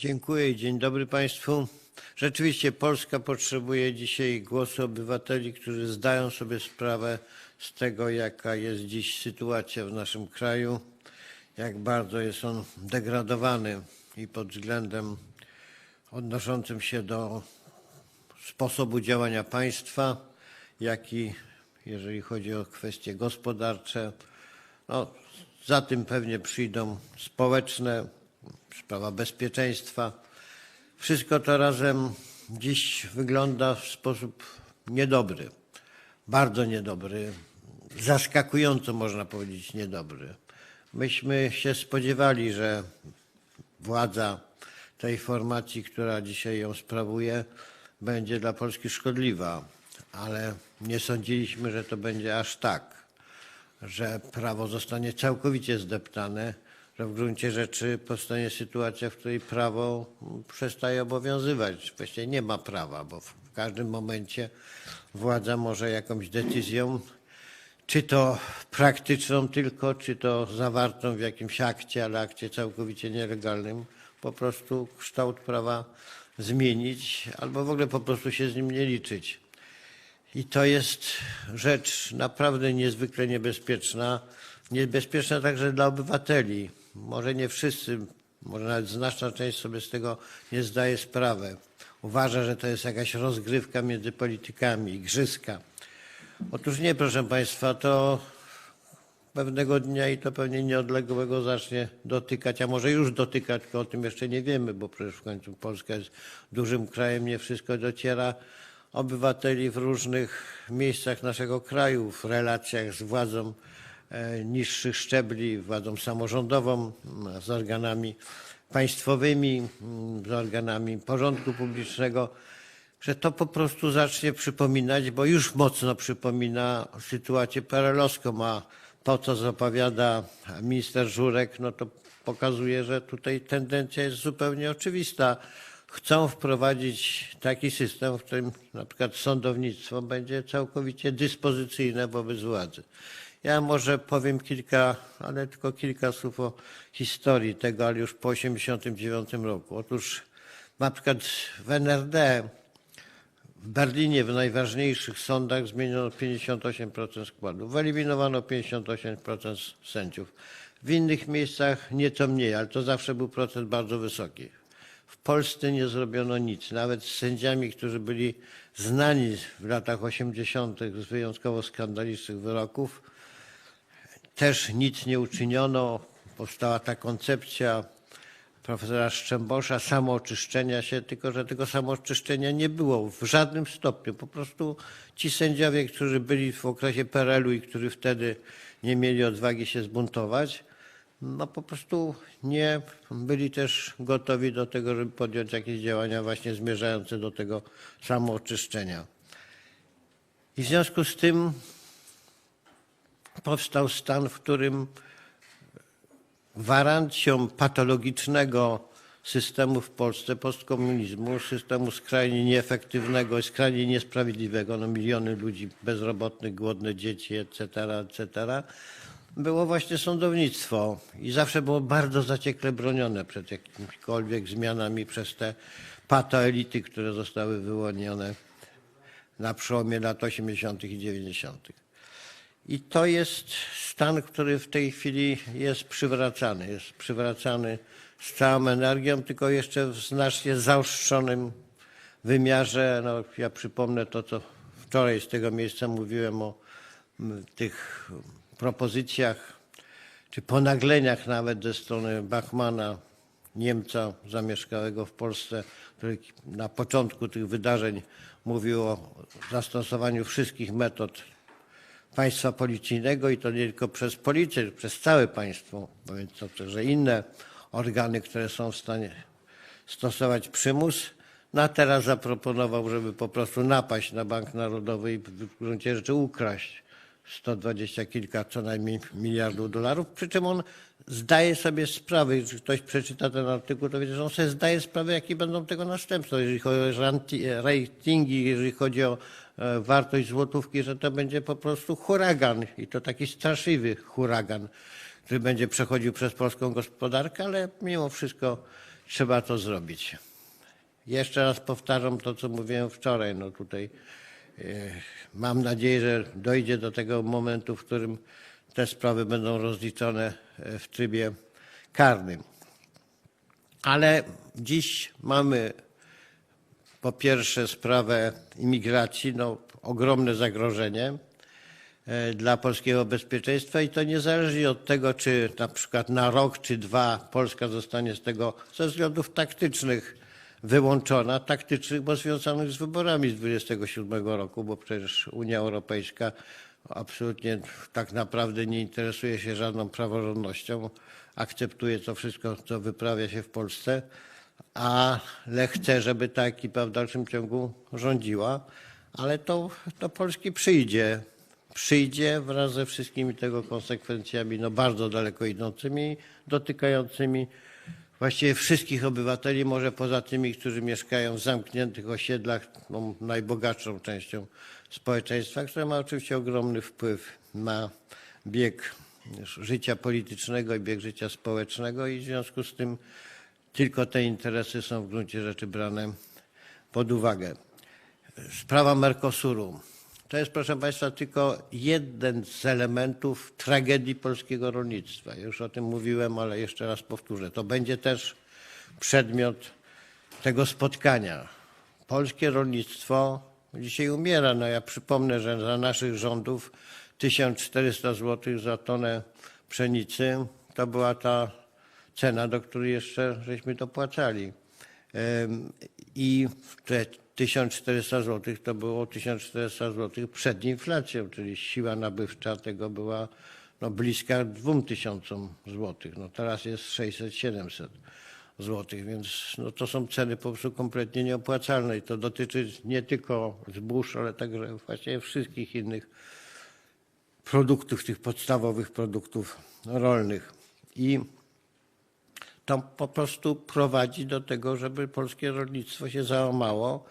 Dziękuję dzień dobry Państwu. Rzeczywiście Polska potrzebuje dzisiaj głosu obywateli, którzy zdają sobie sprawę z tego, jaka jest dziś sytuacja w naszym kraju, jak bardzo jest on degradowany i pod względem odnoszącym się do sposobu działania państwa, jak i jeżeli chodzi o kwestie gospodarcze. No, za tym pewnie przyjdą społeczne, sprawa bezpieczeństwa. Wszystko to razem dziś wygląda w sposób niedobry, bardzo niedobry, zaskakująco można powiedzieć niedobry. Myśmy się spodziewali, że władza tej formacji, która dzisiaj ją sprawuje, będzie dla Polski szkodliwa, ale nie sądziliśmy, że to będzie aż tak, że prawo zostanie całkowicie zdeptane, że w gruncie rzeczy powstanie sytuacja, w której prawo przestaje obowiązywać. Właściwie nie ma prawa, bo w każdym momencie władza może jakąś decyzją, czy to praktyczną tylko, czy to zawartą w jakimś akcie, ale akcie całkowicie nielegalnym, po prostu kształt prawa zmienić albo w ogóle po prostu się z nim nie liczyć. I to jest rzecz naprawdę niezwykle niebezpieczna. Niebezpieczna także dla obywateli. Może nie wszyscy, może nawet znaczna część sobie z tego nie zdaje sprawy. Uważa, że to jest jakaś rozgrywka między politykami, igrzyska. Otóż nie, proszę Państwa, to pewnego dnia i to pewnie nieodległego zacznie dotykać, a może już dotykać, tylko o tym jeszcze nie wiemy, bo przecież w końcu Polska jest dużym krajem, nie wszystko dociera obywateli w różnych miejscach naszego kraju, w relacjach z władzą niższych szczebli, władzą samorządową, z organami państwowymi, z organami porządku publicznego, że to po prostu zacznie przypominać, bo już mocno przypomina sytuację perelowską, a to, co zapowiada minister Żurek, no to pokazuje, że tutaj tendencja jest zupełnie oczywista chcą wprowadzić taki system, w którym na przykład sądownictwo będzie całkowicie dyspozycyjne wobec władzy. Ja może powiem kilka, ale tylko kilka słów o historii tego, ale już po 1989 roku. Otóż na przykład w NRD, w Berlinie w najważniejszych sądach zmieniono 58% składu. Wyeliminowano 58% sędziów. W innych miejscach nieco mniej, ale to zawsze był procent bardzo wysoki. W Polsce nie zrobiono nic. Nawet z sędziami, którzy byli znani w latach 80. z wyjątkowo skandalicznych wyroków, też nic nie uczyniono. Powstała ta koncepcja profesora Szczembosza samooczyszczenia się, tylko że tego samooczyszczenia nie było w żadnym stopniu. Po prostu ci sędziowie, którzy byli w okresie PRL-u i którzy wtedy nie mieli odwagi się zbuntować, no po prostu nie byli też gotowi do tego, żeby podjąć jakieś działania właśnie zmierzające do tego samooczyszczenia. I w związku z tym powstał stan, w którym gwarancją patologicznego systemu w Polsce, postkomunizmu, systemu skrajnie nieefektywnego i skrajnie niesprawiedliwego, no miliony ludzi bezrobotnych, głodne dzieci, etc., etc., było właśnie sądownictwo i zawsze było bardzo zaciekle bronione przed jakimikolwiek zmianami przez te patoelity, które zostały wyłonione na przełomie lat 80. i 90. I to jest stan, który w tej chwili jest przywracany. Jest przywracany z całą energią, tylko jeszcze w znacznie zaostrzonym wymiarze. No, ja przypomnę to, co wczoraj z tego miejsca mówiłem o tych propozycjach czy ponagleniach nawet ze strony Bachmana, Niemca zamieszkałego w Polsce, który na początku tych wydarzeń mówił o zastosowaniu wszystkich metod państwa policyjnego i to nie tylko przez policję, przez całe państwo, bo więc to także inne organy, które są w stanie stosować przymus. No teraz zaproponował, żeby po prostu napaść na Bank Narodowy i w gruncie rzeczy ukraść 120 kilka co najmniej miliardów dolarów, przy czym on zdaje sobie sprawę, jeżeli ktoś przeczyta ten artykuł, to wie, że on sobie zdaje sprawę, jakie będą tego następstwa, jeżeli chodzi o ratingi, jeżeli chodzi o wartość złotówki, że to będzie po prostu huragan i to taki straszliwy huragan, który będzie przechodził przez polską gospodarkę, ale mimo wszystko trzeba to zrobić. Jeszcze raz powtarzam to, co mówiłem wczoraj. No tutaj e, mam nadzieję, że dojdzie do tego momentu, w którym te sprawy będą rozliczone e, w trybie karnym. Ale dziś mamy po pierwsze sprawę imigracji, no, ogromne zagrożenie e, dla polskiego bezpieczeństwa i to niezależnie od tego, czy na przykład na rok czy dwa Polska zostanie z tego ze względów taktycznych wyłączona, taktycznych, bo związanych z wyborami z 27 roku, bo przecież Unia Europejska absolutnie tak naprawdę nie interesuje się żadną praworządnością, akceptuje to wszystko, co wyprawia się w Polsce, ale chce, żeby ta ekipa w dalszym ciągu rządziła, ale to do Polski przyjdzie. Przyjdzie wraz ze wszystkimi tego konsekwencjami no bardzo daleko idącymi, dotykającymi właściwie wszystkich obywateli, może poza tymi, którzy mieszkają w zamkniętych osiedlach, no, najbogatszą częścią społeczeństwa, które ma oczywiście ogromny wpływ na bieg życia politycznego i bieg życia społecznego i w związku z tym tylko te interesy są w gruncie rzeczy brane pod uwagę. Sprawa Mercosuru. To jest, proszę Państwa, tylko jeden z elementów tragedii polskiego rolnictwa. Już o tym mówiłem, ale jeszcze raz powtórzę. To będzie też przedmiot tego spotkania. Polskie rolnictwo dzisiaj umiera. No ja przypomnę, że za naszych rządów 1400 zł za tonę pszenicy to była ta cena, do której jeszcze żeśmy dopłacali. I te 1400 zł to było 1400 zł przed inflacją, czyli siła nabywcza tego była no, bliska 2000 zł. No, teraz jest 600-700 zł, więc no, to są ceny po prostu kompletnie nieopłacalne i to dotyczy nie tylko zbóż, ale także właściwie wszystkich innych produktów, tych podstawowych produktów rolnych. I to po prostu prowadzi do tego, żeby polskie rolnictwo się załamało,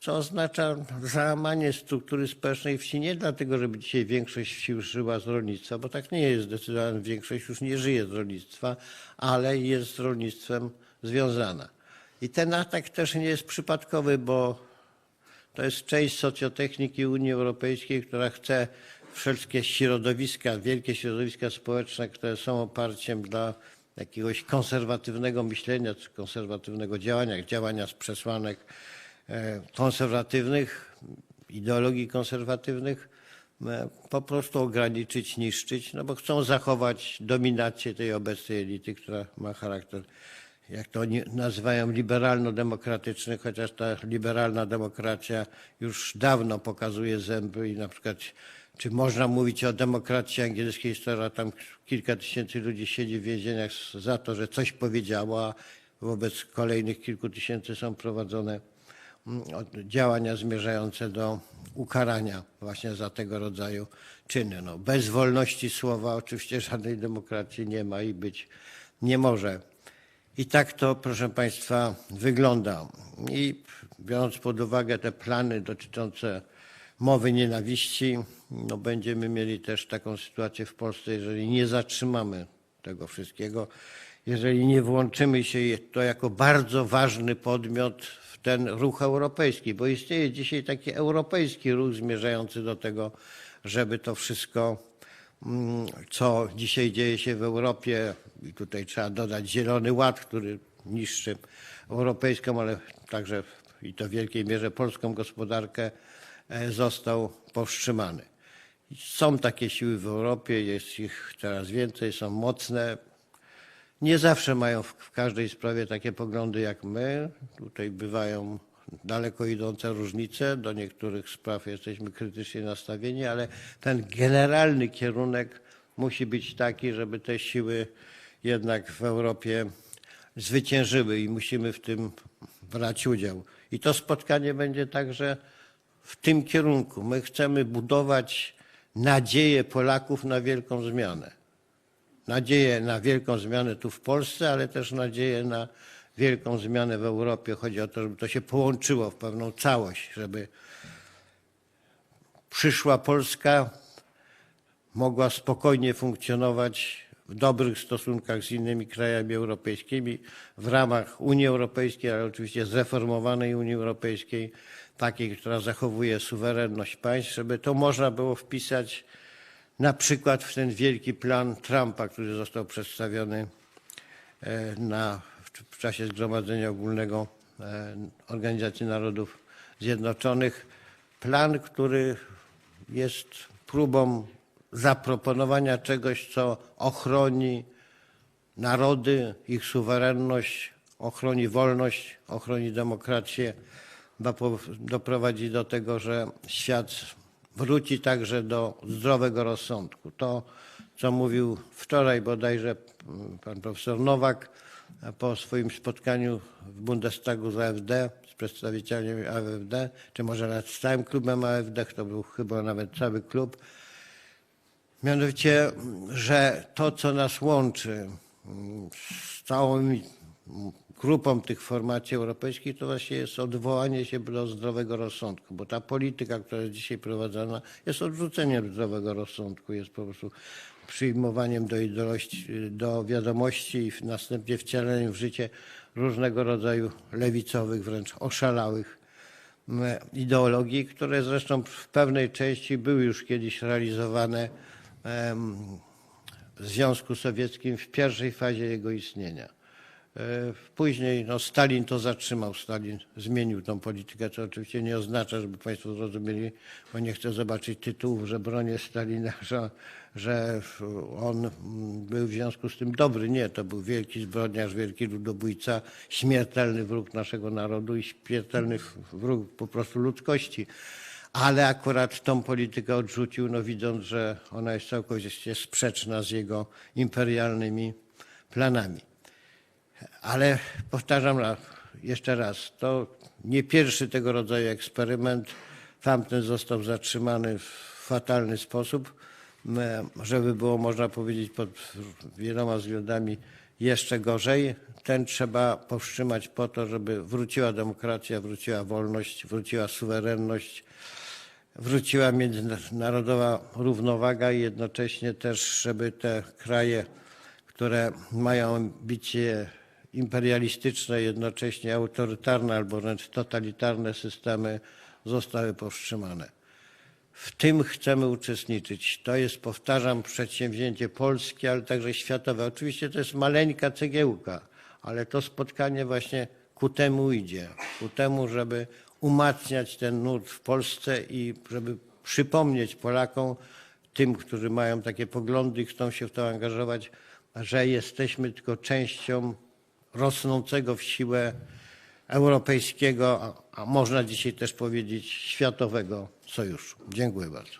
co oznacza załamanie struktury społecznej wsi nie dlatego, żeby dzisiaj większość wsi już żyła z rolnictwa, bo tak nie jest, zdecydowanie większość już nie żyje z rolnictwa, ale jest z rolnictwem związana. I ten atak też nie jest przypadkowy, bo to jest część socjotechniki Unii Europejskiej, która chce wszelkie środowiska, wielkie środowiska społeczne, które są oparciem dla jakiegoś konserwatywnego myślenia czy konserwatywnego działania, działania z przesłanek e, konserwatywnych, ideologii konserwatywnych, e, po prostu ograniczyć, niszczyć, no bo chcą zachować dominację tej obecnej elity, która ma charakter, jak to oni nazywają, liberalno-demokratyczny, chociaż ta liberalna demokracja już dawno pokazuje zęby i na przykład czy można mówić o demokracji angielskiej, skoro tam kilka tysięcy ludzi siedzi w więzieniach za to, że coś powiedziała, wobec kolejnych kilku tysięcy są prowadzone mm, działania zmierzające do ukarania właśnie za tego rodzaju czyny. No, bez wolności słowa oczywiście żadnej demokracji nie ma i być nie może. I tak to, proszę Państwa, wygląda. I biorąc pod uwagę te plany dotyczące mowy nienawiści, no będziemy mieli też taką sytuację w Polsce, jeżeli nie zatrzymamy tego wszystkiego, jeżeli nie włączymy się to jako bardzo ważny podmiot w ten ruch europejski, bo istnieje dzisiaj taki europejski ruch zmierzający do tego, żeby to wszystko, mm, co dzisiaj dzieje się w Europie, i tutaj trzeba dodać Zielony Ład, który niszczy europejską, ale także i to w wielkiej mierze polską gospodarkę, został powstrzymany. Są takie siły w Europie, jest ich coraz więcej, są mocne. Nie zawsze mają w, w każdej sprawie takie poglądy jak my. Tutaj bywają daleko idące różnice. Do niektórych spraw jesteśmy krytycznie nastawieni, ale ten generalny kierunek musi być taki, żeby te siły jednak w Europie zwyciężyły i musimy w tym brać udział. I to spotkanie będzie także w tym kierunku. My chcemy budować nadzieję Polaków na wielką zmianę. Nadzieję na wielką zmianę tu w Polsce, ale też nadzieję na wielką zmianę w Europie. Chodzi o to, żeby to się połączyło w pewną całość, żeby przyszła Polska mogła spokojnie funkcjonować w dobrych stosunkach z innymi krajami europejskimi w ramach Unii Europejskiej, ale oczywiście zreformowanej Unii Europejskiej, takiej, która zachowuje suwerenność państw, żeby to można było wpisać na przykład w ten wielki plan Trumpa, który został przedstawiony e, na, w, czasie Zgromadzenia Ogólnego e, Organizacji Narodów Zjednoczonych. Plan, który jest próbą zaproponowania czegoś, co ochroni narody, ich suwerenność, ochroni wolność, ochroni demokrację, doprowadzi do tego, że świat wróci także do zdrowego rozsądku. To, co mówił wczoraj bodajże pan profesor Nowak a po swoim spotkaniu w Bundestagu z AfD, z przedstawicielami AfD, czy może z całym klubem AfD, to był chyba nawet cały klub, Mianowicie, że to, co nas łączy mm, z całą mm, grupą tych formacji europejskich, to właśnie jest odwołanie się do zdrowego rozsądku, bo ta polityka, która jest dzisiaj prowadzona, jest odrzuceniem zdrowego rozsądku, jest po prostu przyjmowaniem do, idości, do wiadomości i następnie wcieleniem w życie różnego rodzaju lewicowych, wręcz oszalałych m, ideologii, które zresztą w pewnej części były już kiedyś realizowane Związku Sowieckim w pierwszej fazie jego istnienia. E, Później no, Stalin to zatrzymał, Stalin zmienił tą politykę, co oczywiście nie oznacza, żeby Państwo zrozumieli, bo nie chcę zobaczyć tytułów, że bronię Stalina, że, że on był w związku z tym dobry. Nie, to był wielki zbrodniarz, wielki ludobójca, śmiertelny wróg naszego narodu i śmiertelny wróg po prostu ludzkości ale akurat tą politykę odrzucił, no widząc, że ona jest całkowicie sprzeczna z jego imperialnymi planami. Ale powtarzam jeszcze raz, to nie pierwszy tego rodzaju eksperyment. Tamten został zatrzymany w fatalny sposób, żeby było można powiedzieć pod wieloma względami jeszcze gorzej. Ten trzeba powstrzymać po to, żeby wróciła demokracja, wróciła wolność, wróciła suwerenność, wróciła międzynarodowa równowaga i jednocześnie też, żeby te kraje, które mają ambicje imperialistyczne, jednocześnie autorytarne albo wręcz totalitarne systemy zostały powstrzymane. W tym chcemy uczestniczyć. To jest, powtarzam, przedsięwzięcie polskie, ale także światowe. Oczywiście to jest maleńka cegiełka, ale to spotkanie właśnie ku temu idzie. Ku temu, żeby umacniać ten nurt w Polsce i żeby przypomnieć Polakom, tym, którzy mają takie poglądy chcą się w to angażować, że jesteśmy tylko częścią rosnącego w siłę europejskiego, a można dzisiaj też powiedzieć światowego sojuszu. Dziękuję bardzo.